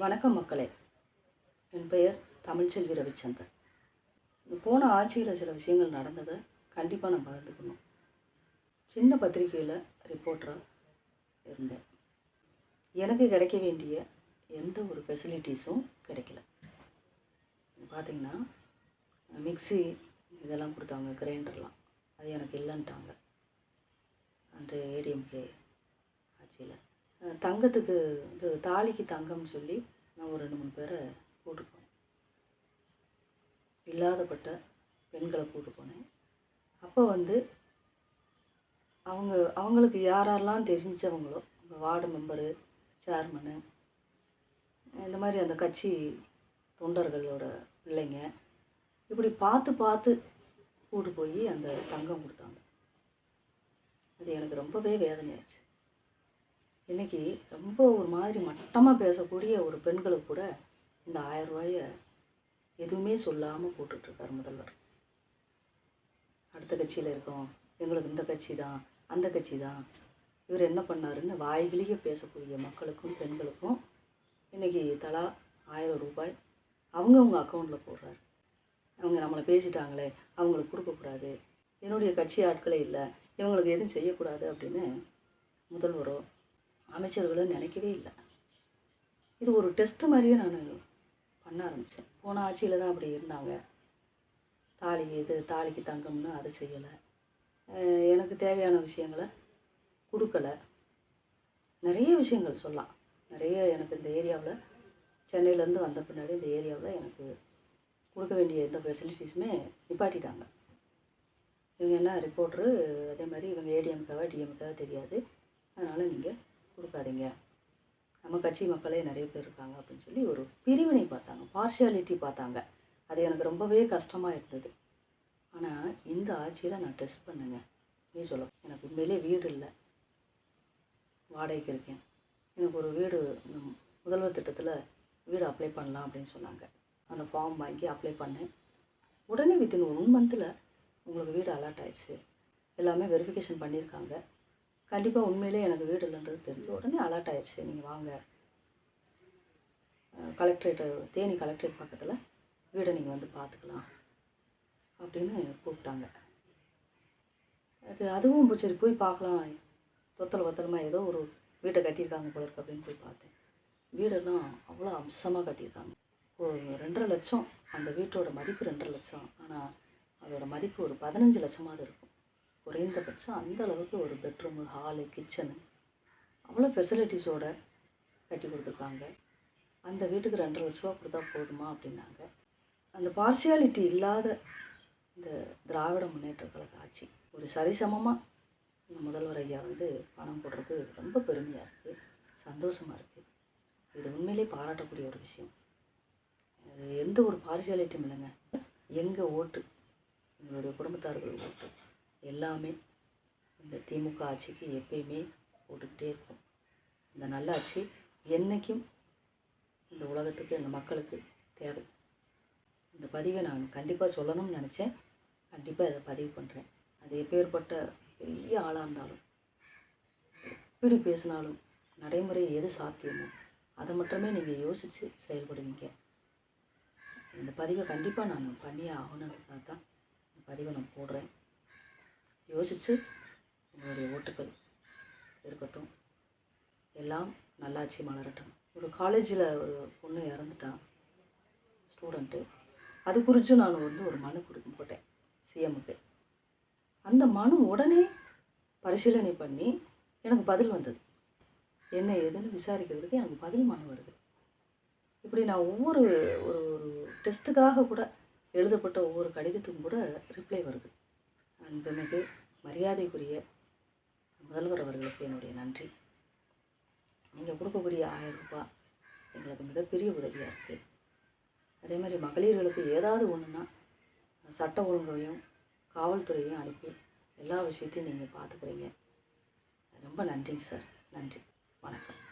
வணக்கம் மக்களே. என் பெயர் தமிழ்ச்செல்வி ரவிச்சந்தர் போன ஆட்சியில் சில விஷயங்கள் நடந்ததை கண்டிப்பாக நான் பகிர்ந்துக்கணும் சின்ன பத்திரிக்கையில் ரிப்போர்ட்டராக இருந்தேன். எனக்கு கிடைக்க வேண்டிய எந்த ஒரு ஃபெசிலிட்டிஸும் கிடைக்கல. பார்த்தீங்கன்னா மிக்சி இதெல்லாம் கொடுத்தாங்க கிரைண்டர்லாம் அது எனக்கு இல்லைன்ட்டாங்க. அன்று ஏடிஎம்கே ஆட்சியில். தங்கத்துக்கு இது தாலிக்கு தங்கம்னு சொல்லி நான் ஒரு ரெண்டு மூணு பேரை கூட்டு போனேன் இல்லாதப்பட்ட பெண்களை கூட்டு போனேன் அப்போ வந்து அவங்க அவங்களுக்கு யாரெல்லாம் தெரிஞ்சவங்களோ அந்த வார்டு மெம்பரு சேர்மனு இந்த மாதிரி அந்த கட்சி தொண்டர்களோட பிள்ளைங்க இப்படி பார்த்து பார்த்து கூட்டு போய் அந்த தங்கம் கொடுத்தாங்க. அது எனக்கு ரொம்பவே வேதனையாச்சு. இன்னைக்கு ரொம்ப ஒரு மாதிரி மட்டமாக பேசக்கூடிய ஒரு பெண்களுக்கு கூட இந்த ஆயிரம் ரூபாய எதுவுமே சொல்லாமல் போட்டுட்ருக்கார் முதல்வர். அடுத்த கட்சியில் இருக்கோம். எங்களுக்கு இந்த கட்சி தான் அந்த கட்சி தான். இவர் என்ன பண்ணாருன்னு வாய்கிலேயே பேசக்கூடிய மக்களுக்கும் பெண்களுக்கும் இன்றைக்கி தலா ஆயிரம் ரூபாய் அவங்கவுங்க அக்கௌண்ட்டில் போடுறாரு. அவங்க நம்மளை பேசிட்டாங்களே அவங்களுக்கு கொடுக்கக்கூடாது என்னுடைய கட்சி ஆட்களே இல்லை இவங்களுக்கு எதுவும் செய்யக்கூடாது அப்படின்னு முதல்வரோ அமைச்சர்களும் நினைக்கவே இல்லை. இது ஒரு டெஸ்ட் மாதிரியே நான் பண்ண ஆரம்பித்தேன் போன ஆட்சியில் தான் அப்படி இருந்தாங்க. தாலி இது தாலிக்கு தங்கம்னு அது செய்யலை. எனக்கு தேவையான விஷயங்களை கொடுக்கல. நிறைய விஷயங்கள் சொல்லலாம். நிறைய எனக்கு இந்த ஏரியாவில் சென்னையிலேருந்து வந்த பின்னாடி இந்த ஏரியாவில் எனக்கு கொடுக்க வேண்டிய எந்த ஃபெசிலிட்டிஸுமே நிப்பாட்டிட்டாங்க. இவங்க என்ன ரிப்போர்ட்ரு அதே மாதிரி இவங்க ஏடிஎம்காவா டிஎம்காவா தெரியாது. அதனால் நீங்கள் கொடுக்காதீங்க. நம்ம கட்சி மக்களே நிறைய பேர் இருக்காங்க அப்படின்னு சொல்லி ஒரு பிரிவினை பார்த்தாங்க. பார்ஷியாலிட்டி பார்த்தாங்க. அது எனக்கு ரொம்பவே கஷ்டமாக இருந்தது. ஆனால் இந்த ஆட்சியில் நான் டெஸ்ட் பண்ணுங்க. நீ சொல்ல எனக்கு உண்மையிலே வீடு இல்லை. வாடகைக்கு இருக்கேன். எனக்கு ஒரு வீடு இந்த முதல்வர் திட்டத்தில் வீடு அப்ளை பண்ணலாம் அப்படின்னு சொன்னாங்க. அந்த ஃபார்ம் வாங்கி அப்ளை பண்ணேன். உடனே வித்தின் ஒன் மந்தில் உங்களுக்கு வீடு அலாட் ஆயிடுச்சு. எல்லாமே வெரிஃபிகேஷன் பண்ணியிருக்காங்க. கண்டிப்பாக உண்மையிலே எனக்கு வீடு இல்லைன்றது தெரிஞ்ச உடனே அலாட் ஆயிடுச்சு. நீங்கள் வாங்க. கலெக்டரேட் தேனி கலெக்டரேட் பக்கத்தில் வீடை நீங்கள் வந்து பார்த்துக்கலாம் அப்படின்னு கூப்பிட்டாங்க. அது அதுவும் சரி போய் பார்க்கலாம். தொத்தல் வத்தலமாக ஏதோ ஒரு வீட்டை கட்டியிருக்காங்க போல இருக்கு அப்படின்னு போய் பார்த்தேன். வீடெல்லாம் அவ்வளோ அம்சமாக கட்டியிருக்காங்க. ஒரு ரெண்டரை லட்சம். அந்த வீட்டோட மதிப்பு ரெண்டரை லட்சம். ஆனால் அதோட மதிப்பு ஒரு பதினஞ்சு லட்சமாவது இருக்கும். குறைந்தபட்சம் அந்த அளவுக்கு ஒரு பெட்ரூமு ஹாலு கிச்சனு அவ்வளோ ஃபெசிலிட்டிஸோட கட்டி கொடுத்துருக்காங்க. அந்த வீட்டுக்கு ரெண்டரை லட்ச ரூபா கொடுத்தா போதுமா அப்படின்னாங்க. அந்த பார்ஷியாலிட்டி இல்லாத இந்த திராவிட முன்னேற்ற கழக ஆட்சி. ஒரு சரிசமமாக இந்த முதல்வர் ஐயா வந்து பணம் போடுறது ரொம்ப பெருமையாக இருக்குது சந்தோஷமாக இருக்குது இது உண்மையிலே பாராட்டக்கூடிய ஒரு விஷயம். அது எந்த ஒரு பார்ஷியாலிட்டியும் இல்லைங்க. எங்கள் ஓட்டு? எங்களுடைய குடும்பத்தார்கள் ஓட்டு. எல்லாமே இந்த திமுக ஆட்சிக்கு எப்பயுமே போட்டுக்கிட்டே இருக்கும். இந்த நல்லாட்சி என்றைக்கும் இந்த உலகத்துக்கு இந்த மக்களுக்கு தேவை. இந்த பதிவை நான் கண்டிப்பாக சொல்லணும்னு நினச்சேன். கண்டிப்பாக இதை பதிவு பண்ணுறேன் அது எப்பேற்பட்ட பெரிய ஆளாக இருந்தாலும் எப்படி பேசினாலும் நடைமுறை எது சாத்தியமோ அதை மட்டுமே நீங்கள் யோசித்து செயல்படுவீங்க. இந்த பதிவை கண்டிப்பாக நான் பண்ணியே ஆகணுன்றதுக்காக தான் இந்த பதிவை நான் போடுறேன். யோசித்து உங்களுடைய ஓட்டுகள் இருக்கட்டும். எல்லாம் நல்லாட்சி மலரட்டும். ஒரு காலேஜில் ஒரு பொண்ணு இறந்துட்டான் ஸ்டூடெண்ட்டு அது குறித்து நான் வந்து ஒரு மனு கொடுக்க போட்டேன் சிஎம்முக்கு அந்த மனு உடனே பரிசீலனை பண்ணி எனக்கு பதில் வந்தது. என்ன ஏதுன்னு விசாரிக்கிறதுக்கு எனக்கு பதில் மனு வருது. இப்படி நான் ஒவ்வொரு ஒரு ஒரு டெஸ்ட்டுக்காக கூட எழுதப்பட்ட ஒவ்வொரு கடிதத்துக்கும் கூட ரிப்ளை வருது. அன்புமிகு மரியாதைக்குரிய முதல்வர் அவர்களுக்கு என்னுடைய நன்றி. நீங்கள் கொடுக்கக்கூடிய ஆயிரம் ரூபாய் எங்களுக்கு மிகப்பெரிய உதவியாக இருக்குது அதே மாதிரி மகளிர்களுக்கு ஏதாவது ஒன்றுனா சட்ட ஒழுங்கையும் காவல்துறையும் அனுப்பி எல்லா விஷயத்தையும் நீங்கள் பார்த்துக்கிறீங்க ரொம்ப நன்றிங்க சார். நன்றி. வணக்கம்.